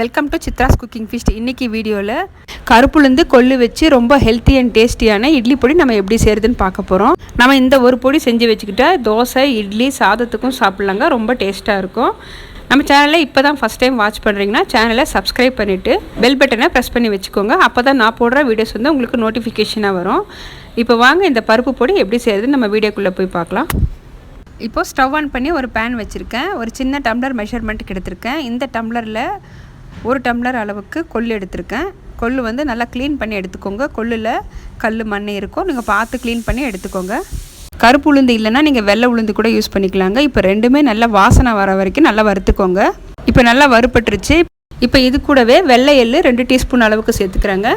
Welcome to Chitra's cooking feast இன்றைக்கி வீடியோவில் கருப்புலேருந்து கொள்ளு வச்சு ரொம்ப ஹெல்த்தி அண்ட் டேஸ்டியான இட்லி பொடி நம்ம எப்படி செய்கிறதுன்னு பார்க்க போகிறோம் நம்ம இந்த ஒரு பொடி செஞ்சு வச்சுக்கிட்டா தோசை இட்லி சாதத்துக்கும் சாப்பிட்லாங்க. ரொம்ப டேஸ்ட்டாக இருக்கும். நம்ம சேனலில் இப்போ தான் ஃபஸ்ட் டைம் வாட்ச் பண்ணுறீங்கன்னா சேனலை சப்ஸ்கிரைப் பண்ணிவிட்டு பெல் பட்டனை ப்ரெஸ் பண்ணி வச்சுக்கோங்க. அப்போ தான் நான் போடுற வீடியோஸ் வந்து உங்களுக்கு நோட்டிஃபிகேஷனாக வரும். இப்போ வாங்க இந்த பருப்பு பொடி எப்படி செய்கிறதுன்னு நம்ம வீடியோக்குள்ளே போய் பார்க்கலாம். இப்போது ஸ்டவ் ஆன் பண்ணி ஒரு பேன் வச்சுருக்கேன். ஒரு சின்ன டம்ளர் மெஷர்மெண்ட்டுக்கு எடுத்திருக்கேன். இந்த டம்ளரில் ஒரு டம்ளர் அளவுக்கு கொள்ளு எடுத்திருக்கேன். கொள்ளு வந்து நல்லா க்ளீன் பண்ணி எடுத்துக்கோங்க. கொள்ளில் கல் மண் இருக்கும். நீங்கள் பார்த்து க்ளீன் பண்ணி எடுத்துக்கோங்க. கருப்பு உளுந்து இல்லைன்னா நீங்கள் வெள்ளை உளுந்து கூட யூஸ் பண்ணிக்கலாங்க. இப்போ ரெண்டுமே நல்லா வாசனை வர வரைக்கும் நல்லா வறுத்துக்கோங்க. இப்போ நல்லா வறுப்பட்டுருச்சு இப்போ இது கூடவே வெள்ளை எள்ளு ரெண்டு டீஸ்பூன் அளவுக்கு சேர்த்துக்கிறாங்க.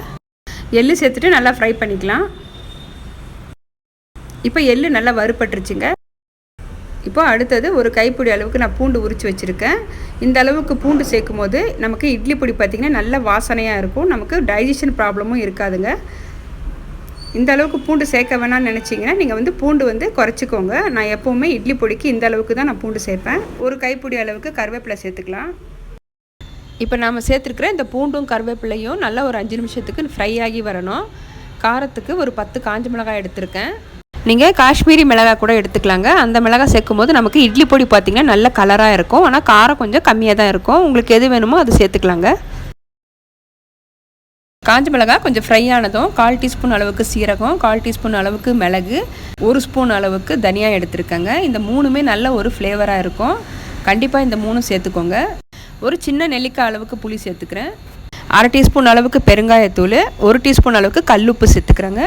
எள்ளு சேர்த்துட்டு நல்லா ஃப்ரை பண்ணிக்கலாம். இப்போ எள்ளு நல்லா வறுப்பட்டுருச்சுங்க இப்போ அடுத்தது ஒரு கைப்பிடி அளவுக்கு நான் பூண்டு உரித்து வச்சுருக்கேன். இந்த அளவுக்கு பூண்டு சேர்க்கும் போது நமக்கு இட்லி பொடி பார்த்திங்கன்னா நல்ல வாசனையாக இருக்கும். நமக்கு டைஜஷன் ப்ராப்ளமும் இருக்காதுங்க. இந்த அளவுக்கு பூண்டு சேர்க்க வேணாம்னு நினச்சிங்கன்னா நீங்கள் வந்து பூண்டு வந்து குறைச்சிக்கோங்க. நான் எப்போவுமே இட்லி பொடிக்கு இந்த அளவுக்கு தான் நான் பூண்டு சேர்ப்பேன். ஒரு கைப்பிடி அளவுக்கு கருவேப்பிலை சேர்த்துக்கலாம். இப்போ நாம் சேர்த்துருக்குற இந்த பூண்டும் கருவேப்பிலையும் நல்லா ஒரு அஞ்சு நிமிஷத்துக்கு ஃப்ரை ஆகி வரணும். காரத்துக்கு ஒரு பத்து காஞ்ச மிளகாய் எடுத்திருக்கேன். நீங்கள் காஷ்மீரி மிளகாய் கூட எடுத்துக்கலாங்க. அந்த மிளகாய் சேர்க்கும் போது நமக்கு இட்லி பொடி பார்த்திங்கன்னா நல்ல கலராக இருக்கும். ஆனால் காரம் கொஞ்சம் கம்மியாக தான் இருக்கும். உங்களுக்கு எது வேணுமோ அது சேர்த்துக்கலாங்க. காஞ்ச மிளகாய் கொஞ்சம் ஃப்ரை ஆனதும் கால் டீஸ்பூன் அளவுக்கு சீரகம் கால் டீஸ்பூன் அளவுக்கு மிளகு ஒரு ஸ்பூன் அளவுக்கு தனியா எடுத்திருக்கேங்க. இந்த மூணுமே நல்ல ஒரு ஃப்ளேவராக இருக்கும். கண்டிப்பாக இந்த மூணும் சேர்த்துக்கோங்க. ஒரு சின்ன நெல்லிக்காய் அளவுக்கு புளி சேர்த்துக்கிறேன். அரை டீஸ்பூன் அளவுக்கு பெருங்காயத்தூள் ஒரு டீஸ்பூன் அளவுக்கு கல்லுப்பு சேர்த்துக்கிறேங்க.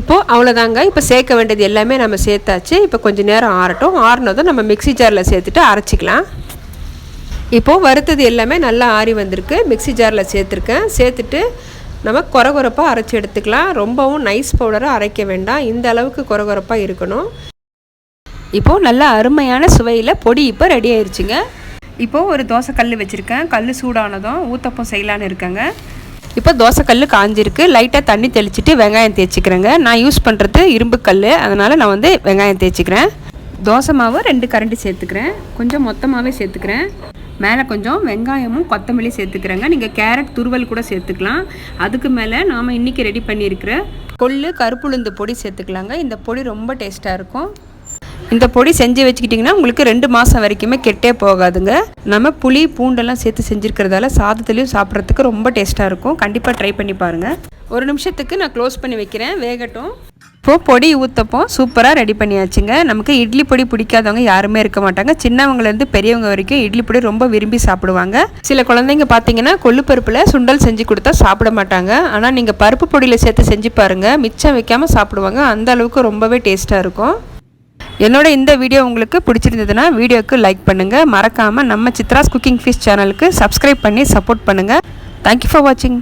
இப்போது அவ்வளோதாங்க இப்போ சேர்க்க வேண்டியது எல்லாமே நம்ம சேர்த்தாச்சு. இப்போ கொஞ்சம் நேரம் ஆறட்டும். ஆறினதும் நம்ம மிக்சி ஜாரில் சேர்த்துட்டு அரைச்சிக்கலாம். இப்போது வறுத்தது எல்லாமே நல்லா ஆறி வந்திருக்கு. மிக்சி ஜாரில் சேர்த்துருக்கேன். சேர்த்துட்டு நம்ம குறகுறப்பாக அரைச்சி எடுத்துக்கலாம். ரொம்பவும் நைஸ் பவுடராக அரைக்க வேண்டாம். இந்த அளவுக்கு குறகுறப்பாக இருக்கணும். இப்போது நல்லா அருமையான சுவையில் பொடி இப்போ ரெடி ஆயிடுச்சுங்க இப்போது ஒரு தோசை கல் வச்சுருக்கேன். கல் சூடானதும் ஊத்தப்பம் செய்யலான்னு இருக்கேங்க. இப்போ தோசைக்கல் காஞ்சிருக்கு. லைட்டாக தண்ணி தெளிச்சிட்டு வெங்காயம் தேய்ச்சிக்கிறேங்க. நான் யூஸ் பண்ணுறது இரும்பு கல் அதனால் நான் வந்து வெங்காயம் தேய்ச்சிக்கிறேன். தோசை மாவு ரெண்டு கரண்டி சேர்த்துக்கிறேன். கொஞ்சம் மொத்தமாகவே சேர்த்துக்கிறேன். மேலே கொஞ்சம் வெங்காயமும் கொத்தமல்லி சேர்த்துக்கிறேங்க. நீங்கள் கேரட் துருவல் கூட சேர்த்துக்கலாம். அதுக்கு மேலே நாம் இன்றைக்கி ரெடி பண்ணியிருக்கிற கொள்ளு கருப்புளுந்து பொடி சேர்த்துக்கலாங்க. இந்த பொடி ரொம்ப டேஸ்ட்டாக இருக்கும். இந்த பொடி செஞ்சு வச்சுக்கிட்டிங்கன்னா உங்களுக்கு ரெண்டு மாதம் வரைக்குமே கெட்டே போகாதுங்க. நம்ம புளி பூண்டெல்லாம் சேர்த்து செஞ்சுருக்கிறதால சாதத்துலேயும் சாப்பிட்றதுக்கு ரொம்ப டேஸ்ட்டாக இருக்கும். கண்டிப்பாக ட்ரை பண்ணி பாருங்கள் ஒரு நிமிஷத்துக்கு நான் க்ளோஸ் பண்ணி வைக்கிறேன். வேகட்டும். இப்போது பொடி ஊற்றப்போ சூப்பராக ரெடி பண்ணியாச்சுங்க. நமக்கு இட்லி பொடி பிடிக்காதவங்க யாருமே இருக்க மாட்டாங்க. சின்னவங்கலேருந்து பெரியவங்க வரைக்கும் இட்லி பொடி ரொம்ப விரும்பி சாப்பிடுவாங்க. சில குழந்தைங்க பார்த்தீங்கன்னா கொள்ளுப்பருப்பில் சுண்டல் செஞ்சு கொடுத்தா சாப்பிட மாட்டாங்க. ஆனால் நீங்கள் பருப்பு பொடியில் சேர்த்து செஞ்சு பாருங்கள் மிச்சம் வைக்காமல் சாப்பிடுவாங்க. அந்த அளவுக்கு ரொம்பவே டேஸ்ட்டாக இருக்கும். என்னோட இந்த வீடியோ உங்களுக்கு பிடிச்சிருந்ததுன்னா வீடியோக்கு லைக் பண்ணுங்கள் மறக்காமல் நம்ம சித்ராஸ் குக்கிங் ஃபிஷ் சேனலுக்கு சப்ஸ்கிரைப் பண்ணி சப்போர்ட் பண்ணுங்கள் தேங்க்யூ ஃபார் வாட்சிங்